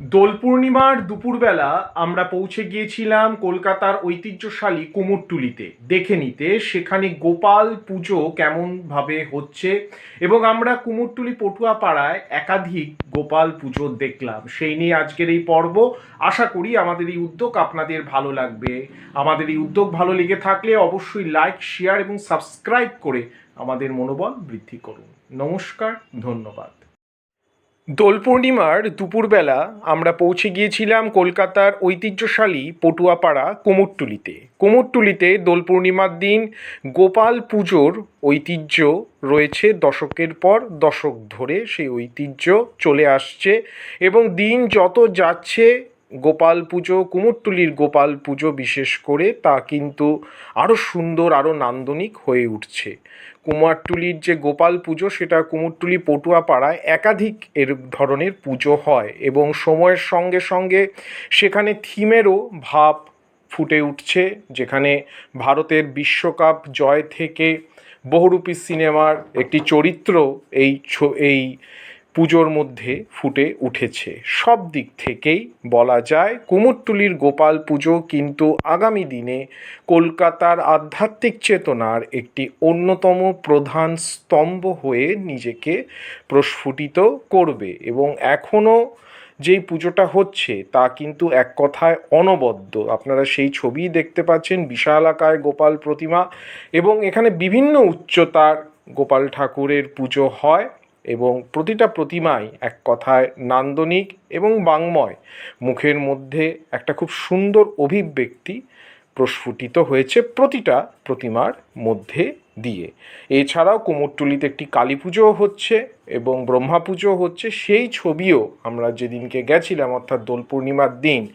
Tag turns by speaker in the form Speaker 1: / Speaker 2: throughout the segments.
Speaker 1: দোল পূর্ণিমার দুপুরবেলা আমরা পৌঁছে গিয়েছিলাম কলকাতার ঐতিহ্যশালী কুমোরটুলিতে। দেখে নিতে সেখানে গোপাল পুজো কেমনভাবে হচ্ছে এবং আমরা কুমোরটুলি পটুয়া পাড়ায় একাধিক গোপাল পুজো দেখলাম। সেই নিয়ে আজকের এই পর্ব। আশা করি আমাদের এই উদ্যোগ আপনাদের ভালো লাগবে। আমাদের এই উদ্যোগ ভালো লেগে থাকলে অবশ্যই লাইক, শেয়ার এবং সাবস্ক্রাইব করে আমাদের মনোবল বৃদ্ধি করুন। নমস্কার, ধন্যবাদ। দোল পূর্ণিমার দুপুরবেলা আমরা পৌঁছে গিয়েছিলাম কলকাতার ঐতিহ্যশালী পটুয়াপাড়া কুমোরটুলিতে। কুমোরটুলিতে দোল পূর্ণিমার দিন গোপাল পুজোর ঐতিহ্য রয়েছে দশকের পর দশক ধরে সেই ঐতিহ্য চলে আসছে এবং দিন যত যাচ্ছে গোপাল পুজো, কুমোরটুলির গোপাল পুজো বিশেষ করে, তা কিন্তু আরও সুন্দর আরও নান্দনিক হয়ে উঠছে। কুমারটুলির যে গোপাল পুজো, সেটা কুমোরটুলি পটুয়া পাড়ায় একাধিক এর ধরনের পুজো হয় এবং সময়ের সঙ্গে সঙ্গে সেখানে থিমেরও ভাব ফুটে উঠছে, যেখানে ভারতের বিশ্বকাপ জয় থেকে বহুরূপী সিনেমার একটি চরিত্র এই এই পুজোর মধ্যে ফুটে উঠেছে। সব দিক থেকেই বলা যায় কুমোরটুলির গোপাল পুজো কিন্তু আগামী দিনে কলকাতার আধ্যাত্মিক চেতনার একটি অন্যতম প্রধান স্তম্ভ হয়ে নিজেকে প্রস্ফুটিত করবে এবং এখনও যেই পুজোটা হচ্ছে তা কিন্তু এক কথায় অনবদ্য। আপনারা সেই ছবিই দেখতে পাচ্ছেন বিশাল আকায় গোপাল প্রতিমা এবং এখানে বিভিন্ন উচ্চতার গোপাল ঠাকুরের পুজো হয়। এবং প্রতিটা প্রতিমাই এক কথায় নান্দনিক এবং বাঙ্ময় মুখের মধ্যে একটা খুব সুন্দর অভিব্যক্তি প্রস্ফুটিত হয়েছে প্রতিটা প্রতিমার মধ্যে দিয়ে। এছাড়াও কুমোরটুলিতে একটি কালী পুজোও হচ্ছে এবং ব্রহ্মা পুজো হচ্ছে। সেই ছবিও আমরা যেদিনকে গেছিলাম, অর্থাৎ দোল পূর্ণিমার দিন,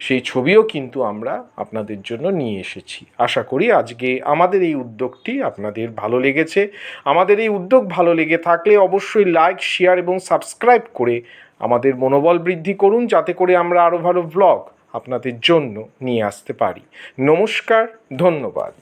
Speaker 1: সেই ছবিও কিন্তু আমরা আপনাদের জন্য নিয়ে এসেছি। আশা করি আজকে আমাদের এই উদ্যোগটি আপনাদের ভালো লেগেছে। আমাদের এই উদ্যোগ ভালো লেগে থাকলে অবশ্যই লাইক, শেয়ার এবং সাবস্ক্রাইব করে আমাদের মনোবল বৃদ্ধি করুন। যাতে করে আমরা আরও ভালো ব্লগ আপনাদের জন্য নিয়ে আসতে পারি। নমস্কার ধন্যবাদ।